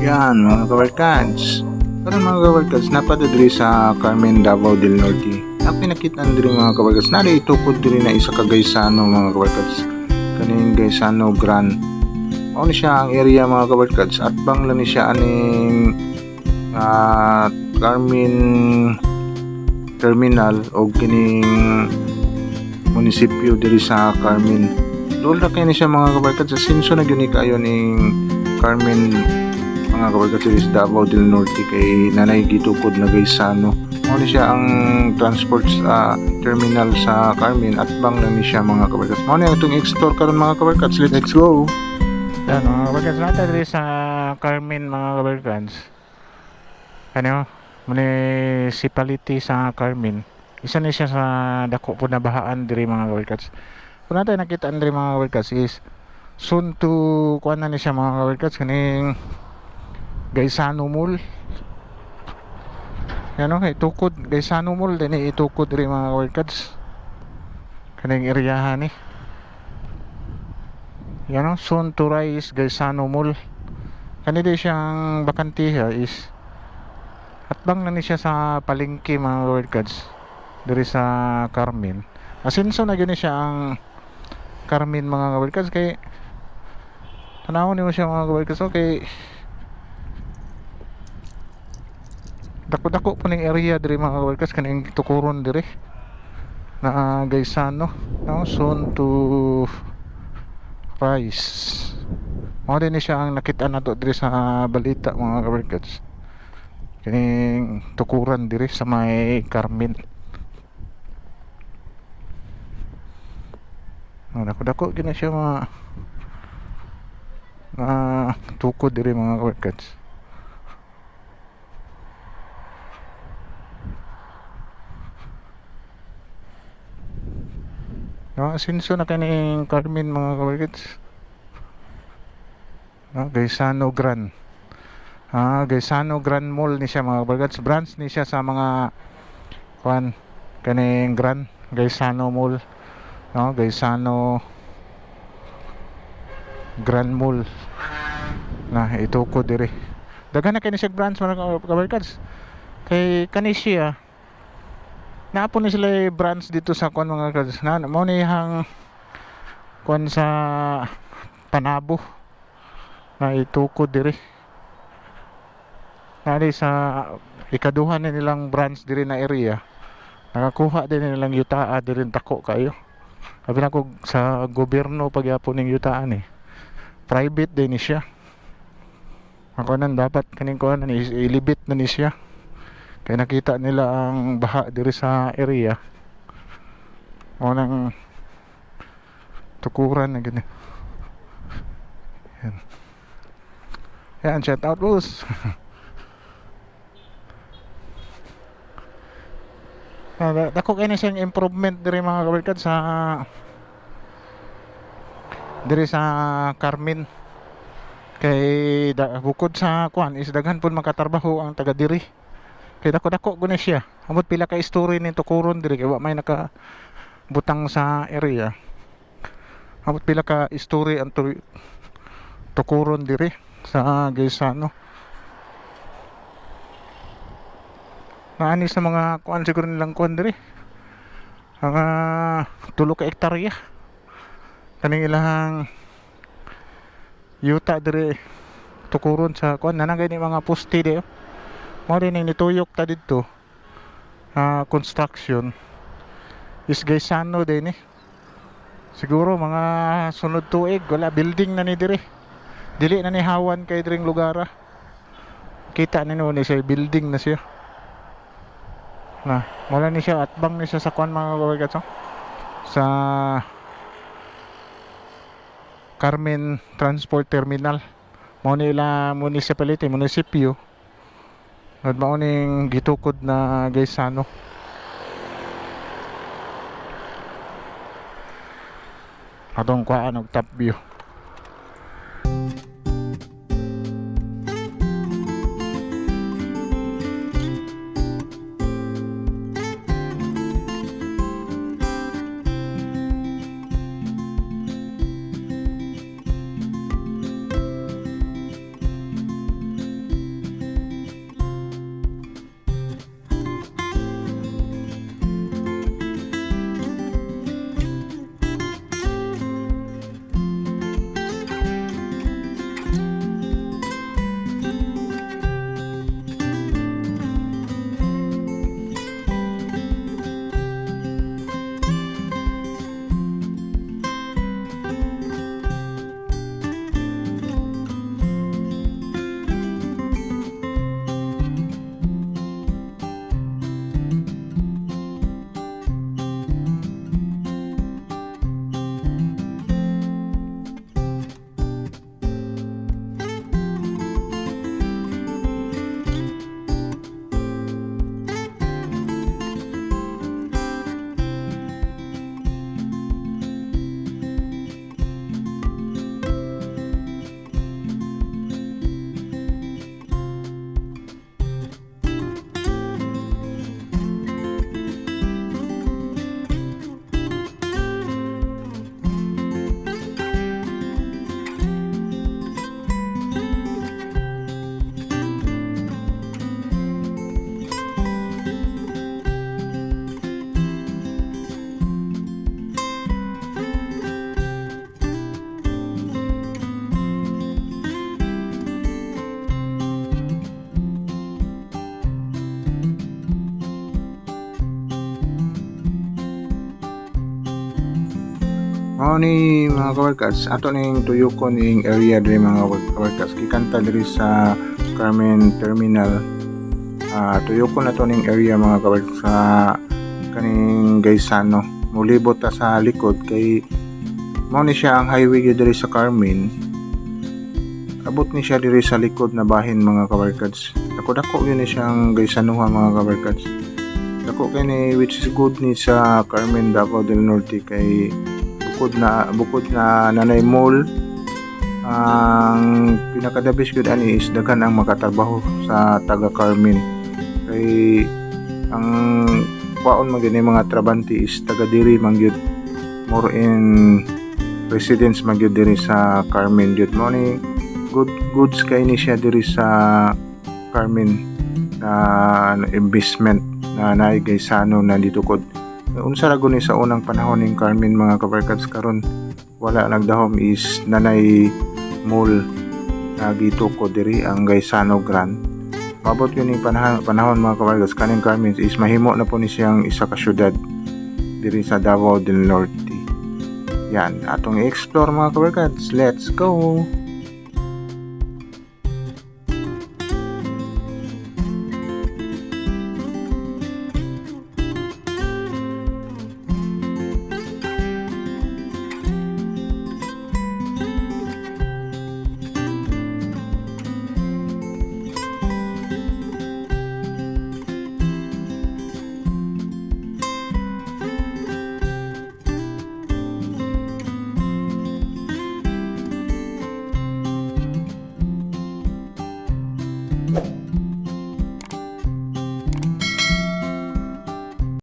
Yan mga kabarkads. Karon mga kabarkads, napadadri sa Carmen Davao del Norte. Ang pinakitaan diri mga kabarkads, nari itukod diri na isa ka Gaisano mga kabarkads. Kaning Gaisano Grand. Ni siya ang area mga kabarkads at bang lang ni siya aning ah, Carmen Terminal o kining munisipyo diri sa Carmen. Ra kay ni siya mga kabarkads sa sinso na gyud ni kayo ning Carmen mga kabarkatulis Davao del Norte kay nanay gitukod na Gaisano. Ni siya ang transport sa terminal sa Carmen at bang lang ni siya mga ni ang itong explore karon mga kabarkats. Let's go. Yan mga kabarkats natin diri sa Carmen mga kabarkats. Ano? Municipality sa Carmen. Isa ni siya sa dako po na bahaan diri mga kabarkats. Kung natin nakita diri mga kabarkats is soon to kuan na ni siya mga kabarkats kaning Gaisano Mall. Yan o, itukod. Gaisano Mall, din itukod rin mga kabarkads. Kaning area ni. Yan o, soon to rise Gaisano Mall. Kanina siyang bakantiha is at bang na ni siya sa palengke mga kabarkads. Diri sa Carmen. Asinso na gani siya ang Carmen mga kabarkads kay tanawon ni mo siya mga kabarkads okay dako-dako po ning area diri mga kabarkas kaning tukuron diri. Na uh, Gaisano no? soon to rise. Mo din siya ang nakita nato diri sa balita mga kabarkas kaning tukuran diri sa may Carmen. No, dako-dako gina siya mga na tukod diri mga kabarkas No, sinso na kaning Carmen mga kabarkits. No, Gaisano Grand. Ah, Gaisano Grand Mall ni siya mga kabarkits. Branch ni siya sa mga kuan kaning Grand Gaisano Mall. No, Gaisano Grand Mall. Na ito ko dire. Daghan na kini siya branch mga kabarkits. Kay kani siya Naapon ni sila branch dito sa kuan mga kads. Na mo ni hang kuan sa Panabo na itukod diri. Nari sa ikaduhan na nilang branch diri na area. Nakakuha din nilang yutaa diri tako kayo. Sabi na ko sa gobyerno pagyapon ning yutaan eh. Private din ni siya. Ako nan dapat kaning kuan ni ilibit na ni siya kaya nakita nila ang baha diri sa area. O nang tukuran na ganyan yan yan shout out boss dako kayo na siyang improvement diri mga kabarkad sa diri sa Carmen. Kay da, bukod sa kuan is daghan pud makatarbaho ang taga diri kay dako dako guna siya. Amot pila ka story ni tukuron diri kay wa may naka butang sa area. Amot pila ka story ang tukuron diri sa Gaisano naani sa mga kuan siguro nilang kuan diri? Ang uh, tulo ka ektarya. Kaning ilang yuta diri tukuron sa kuan. Nanagay ni mga poste di mo rin ang nituyok ta dito. Uh, construction. Is gaysano din eh. Siguro mga sunod tuig wala building na ni dire dili na ni hawan kay diring lugar kita ni no ni siya building na siya. Na wala ni siya atbang ni siya sa kwan mga kabarkat so? sa Carmen Transport Terminal. Mo municipality munisipyo Nad mauning gitukod na Gaisano. Atong kuhaan og view. Mao ni mga kabarkads, ato ning tuyo ko ning area diri mga kabarkads. Kikanta diri sa Carmen Terminal. Ah, tuyo ko na to ning area mga kabarkads sa kaning Gaisano. Mulibot ta sa likod kay mao ni siya ang highway diri sa Carmen. Abot ni siya diri sa likod na bahin mga kabarkads. Dako-dako yun ni siyang Gaisanoha mga kabarkads. Dako kay ni which is good ni sa Carmen Davao del Norte kay bukod na bukod na nanay mall ang pinakadabis gud ani is daghan ang makatrabaho sa taga Carmen. Kay ang kwaon man gyud ni mga trabante is taga diri man gyud more in residents man gyud diri sa Carmen. Gyud mo good goods kay ni siya diri sa Carmen na investment na naay gaysano na dito kod unsa ra ni sa unang panahon ning Carmen mga kabarkads karon wala nagdahom is nanay mall na dito ko diri ang Gaisano Grand mabot yun yung panahon, panahon mga kabarkads kaning Carmen is mahimo na po ni siyang isa ka syudad diri sa Davao del Norte. Yan atong i-explore mga kabarkads. Let's go